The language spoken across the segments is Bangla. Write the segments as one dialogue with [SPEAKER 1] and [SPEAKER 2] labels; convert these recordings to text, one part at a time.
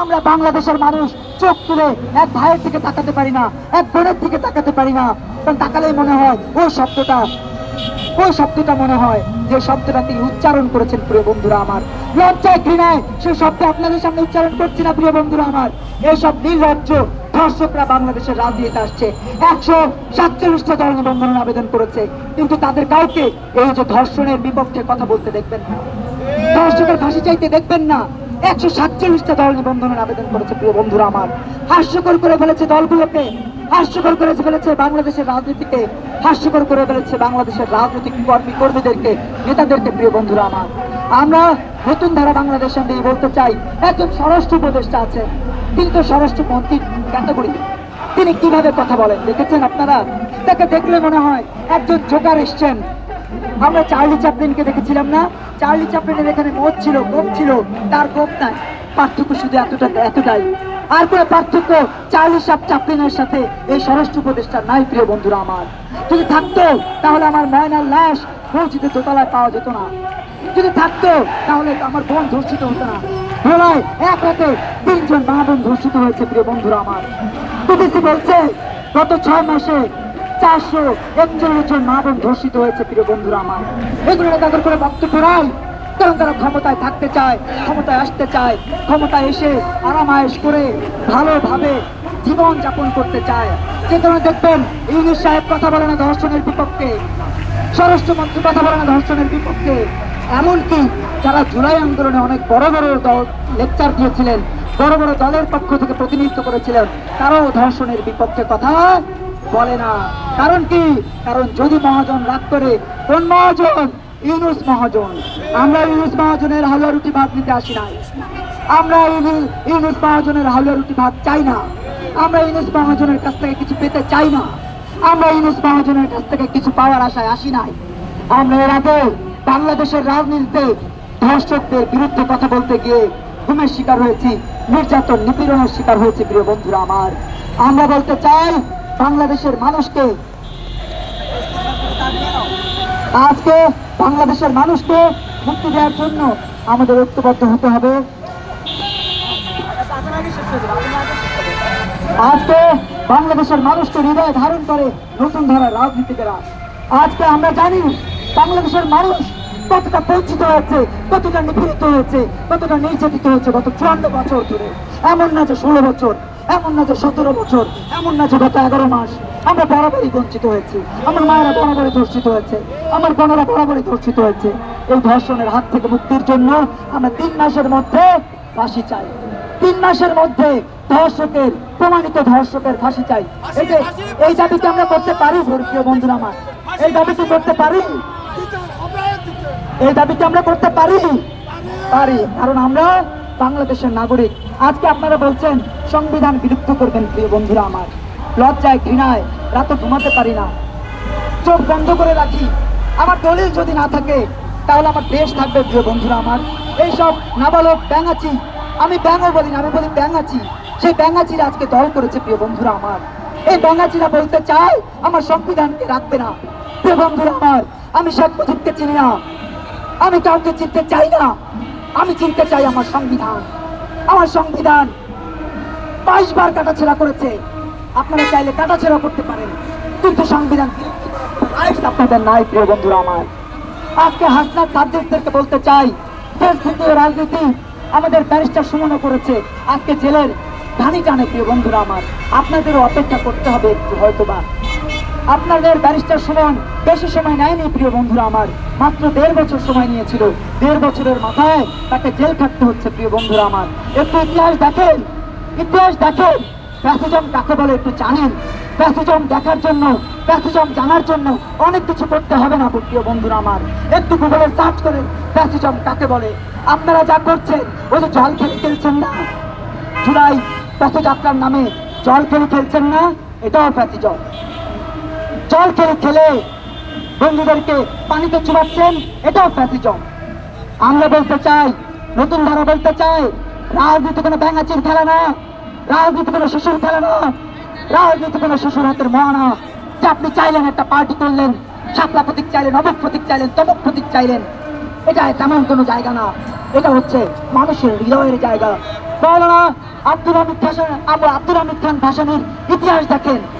[SPEAKER 1] আমরা বাংলাদেশের মানুষ, চোখ তুলে এক ভাইয়ের দিকে তাকাতে পারি না, এক বোনের দিকে তাকাতে পারি না। কারণ তাকালেই মনে হয় ওই শব্দটা ওই শব্দটা মনে হয় যে শব্দটা তিনি উচ্চারণ করেছেন, প্রিয় বন্ধুরা আমার। লজ্জায়, ঘৃণায় সেই শব্দ আপনাদের সামনে উচ্চারণ করছি না, প্রিয় বন্ধুরা আমার। এইসব নির্লজ্জ ধর্ষকরা বাংলাদেশের রাজনীতিতে আসছে। একশো সাতচল্লিশটা দল নিবন্ধনের আবেদন করেছে। কিন্তু তাদের কাউকে এই যে ধর্ষণের বিপক্ষে কথা বলতে দেখবেন না। ধর্ষকের ফাঁসি চাইতে দেখবেন না। একশো সাতচল্লিশটা দল নিবন্ধনের আবেদন করেছে প্রিয় বন্ধুরা আমার। হাস্যকর করে ফেলেছে দলগুলোকে, হাস্যকর করে ফেলেছে বাংলাদেশের রাজনীতিকে, হাস্যকর করে ফেলেছে বাংলাদেশের রাজনৈতিক কর্মী কর্মীদেরকে, নেতাদেরকে প্রিয় বন্ধুরা আমার। আমরা নতুন ধারা বাংলাদেশের নিয়ে বলতে চাই, একজন স্বরাষ্ট্র উপদেষ্টা আছে তিনি তো স্বরাষ্ট্র মন্ত্রীর ক্যাটাগরি তিনি কীভাবে কথা বলেন, দেখেছেন আপনারা? তাকে দেখলে মনে হয় একজন জোকার এসছেন আমরা চার্লি চ্যাপলিনকে দেখেছিলাম না। চার্লি চ্যাপলিনের এখানে মদ ছিল, কোপ ছিল, তার কোপ নাই। পার্থক্য শুধু এতটা, এতটাই। আর কোনো পার্থক্য চার্লি সাপ চ্যাপলিনের সাথে এই স্বরাষ্ট্র উপদেষ্টা নাই, প্রিয় বন্ধুরা আমার। যদি থাকতো, তাহলে আমার ময়নার লাশ মসজিদের দোতলায় পাওয়া যেত না। যদি থাকতো, তাহলে আমার বোন ধর্ষিত হতো না। ধোলায় এক রাতে তিনজন মা বোন ধর্ষিত হয়েছে, প্রিয় বন্ধুরা আমার। বিবিসি বলছে, গত ছয় মাসে চারশো একচল্লিশ জন মা ধর্ষিত হয়েছে, প্রিয় বন্ধুরা আমার। এগুলো তাদের করে বক্তব্য নাই কারণ তারা ক্ষমতায় থাকতে চায়, ক্ষমতায় আসতে চায়, ক্ষমতায় এসে আরামায়েশ করে ভালোভাবে জীবন যাপন করতে চায়। যে কারণে দেখবেন ইউনুস সাহেব কথা বলে না ধর্ষণের বিপক্ষে স্বরাষ্ট্রমন্ত্রী কথা বলে না ধর্ষণের বিপক্ষে। এমনকি যারা জুলাই আন্দোলনে অনেক বড় বড় দল লেকচার দিয়েছিলেন, বড় বড় দলের পক্ষ থেকে প্রতিনিধিত্ব করেছিলেন, তারাও ধর্ষণের বিপক্ষে কথা বলে না। কারণ কি? কারণ যদি মহাজন রাগ করে, কোন মহাজন? ইউনুস মহাজন। আমরা ইউনুস মহাজনের হালুয়া রুটি ভাত নিতে আসি নাই। আমরা ইউনুস মহাজনের হালুয়া রুটি ভাত চাই না। আমরা ইউনুস মহাজনের কাছ থেকে কিছু পেতে চাই না। আমরা ইউনুস মহাজনের কাছ থেকে কিছু পাওয়ার আশায় আসি নাই। আমরা এর আগে বাংলাদেশের রাজনীতিতে ধর্ষকদের বিরুদ্ধে কথা বলতে গিয়ে ঘুমের শিকার হয়েছি, নির্যাতন, নিপীড়নের শিকার হয়েছে, প্রিয় বন্ধুরা আমার। আমরা বলতে চাই বাংলাদেশের মানুষকে। আজকে বাংলাদেশের মানুষকে মুক্তি দেওয়ার জন্য আমাদের ঐক্যবদ্ধ হতে হবে। আজকে বাংলাদেশের মানুষকে হৃদয়ে ধারণ করে নতুন ধারা রাজনীতিকেরা। আজকে আমরা জানি বাংলাদেশের মানুষ কতটা বঞ্চিত হয়েছে, কতটা নিপীড়িত হয়েছে, কতটা নির্যাতিত হয়েছে গত চুয়ান্ন বছর ধরে। এমন না যে ষোলো বছর এমন না যে সতেরো বছর, এমন না যে গত এগারো মাস। আমরা বরাবরই বঞ্চিত হয়েছি। আমার মায়েরা বরাবরই ধর্ষিত হয়েছে। আমার বোনেরা বরাবরই ধর্ষিত হয়েছে। এই ধর্ষণের হাত থেকে মুক্তির জন্য আমরা তিন মাসের মধ্যে ফাঁসি চাই। তিন মাসের মধ্যে ধর্ষকের, প্রমাণিত ধর্ষকের ফাঁসি চাই। এই দাবিতে আমরা করতে পারি প্রিয় বন্ধুরা আমার। এই দাবিতে করতে পারি? এই দাবিতে আমরা করতে পারি? পারি। কারণ আমরা বাংলাদেশের নাগরিক, আজকে আপনারা বলছেন, সংবিধান বিলুপ্ত করবেন প্রিয় বন্ধুরা আমার। লজ্জায়, ঘৃণায়, রাতে ঘুমাতে পারি না। চোখ বন্ধ করে রাখি। আমার দলিল যদি না থাকে, তাহলে আমার দেশ থাকবে প্রিয় বন্ধুরা আমার। এইসব নাবালক ব্যাঙাচি, আমি ব্যাঙও বলি না, আমি বলি ব্যাঙাচি। সেই ব্যাঙাচিরা আজকে দল করেছে প্রিয় বন্ধুরা আমার। এই ব্যাঙাচিরা বলতে চায়, আমার সংবিধানকে রাখবে না। প্রিয় বন্ধুরা আমার, আমি শেখ মুজিবকে চিনি না। আমি কাউকে চিনতে চাই না। আমি চিনতে চাই আমার সংবিধান। আমার সংবিধান বাইশ বার কাটাছেড়া করেছে। আপনারা চাইলে কাটাছেড়া করতে পারেন। কিন্তু সংবিধান আপনাদের নাই, প্রিয় বন্ধুরা আমার। আজকে হাসনাত সাবজেক্টদেরকে বলতে চাই, ফেসবুকে রাজনীতি আমাদের ব্যারিস্টার সুমনও করেছে। আজকে জেলের ধানি টানে, প্রিয় বন্ধুরা আমার। আপনাদেরও অপেক্ষা করতে হবে একটু, হয়তোবা। আপনাদের ব্যারিস্টার সুমন বেশি সময় নেয়নি, প্রিয় বন্ধুরা আমার। মাত্র দেড় বছর সময় নিয়েছিল। দেড় বছরের মাথায় তাকে জেল খাটতে হচ্ছে, প্রিয় বন্ধুরা আমার। একটু ইতিহাস দেখেন ইতিহাস দেখেন। প্যাসিজম কাকে বলে একটু জানেন? প্যাসিজম দেখার জন্য প্যাসিজম জানার জন্য অনেক কিছু করতে হবে না প্রিয় বন্ধুরা আমার। একটু গুগলে সার্চ করেন প্যাসিজম কাকে বলে। আপনারা যা করছেন, ওই যে জল খেলে খেলছেন না? জুলাই পথযাত্রার নামে জল খেলে খেলছেন না? এটাও প্যাসিজম জল খেলে খেলে বন্ধুদেরকে পানিতে চুবাচ্ছেন, এটাও ফ্যাসিজম আমরা বলতে চাই, নতুন ধারা বলতে চাই, রাজনীতি কোনো ব্যাঙাচির খেলা না, রাজনীতি কোনো শিশুর খেলা না, রাজনীতি কোনো শিশুর হাতের মহা না। যে আপনি চাইলেন একটা পার্টি করলেন, শাপলা প্রতীক চাইলেন, অমুক প্রতীক চাইলেন, তমুক প্রতীক চাইলেন, এটা তেমন কোনো জায়গা না। এটা হচ্ছে মানুষের হৃদয়ের জায়গা। মৌলানা আব্দুল হামিদ আবু- আব্দুল হামিদ খান ভাসানির ইতিহাস দেখেন।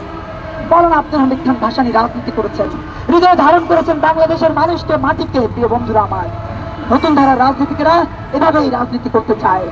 [SPEAKER 1] মৌলানা আব্দুল হামিদ খান ভাসানি রাজনীতি করেছেন। হৃদয় ধারণ করেছেন বাংলাদেশের মানুষকে, মাটিকে। প্রিয় বন্ধুরা আমার, নতুন ধারার রাজনীতিকেরা এভাবেই রাজনীতি করতে চায়।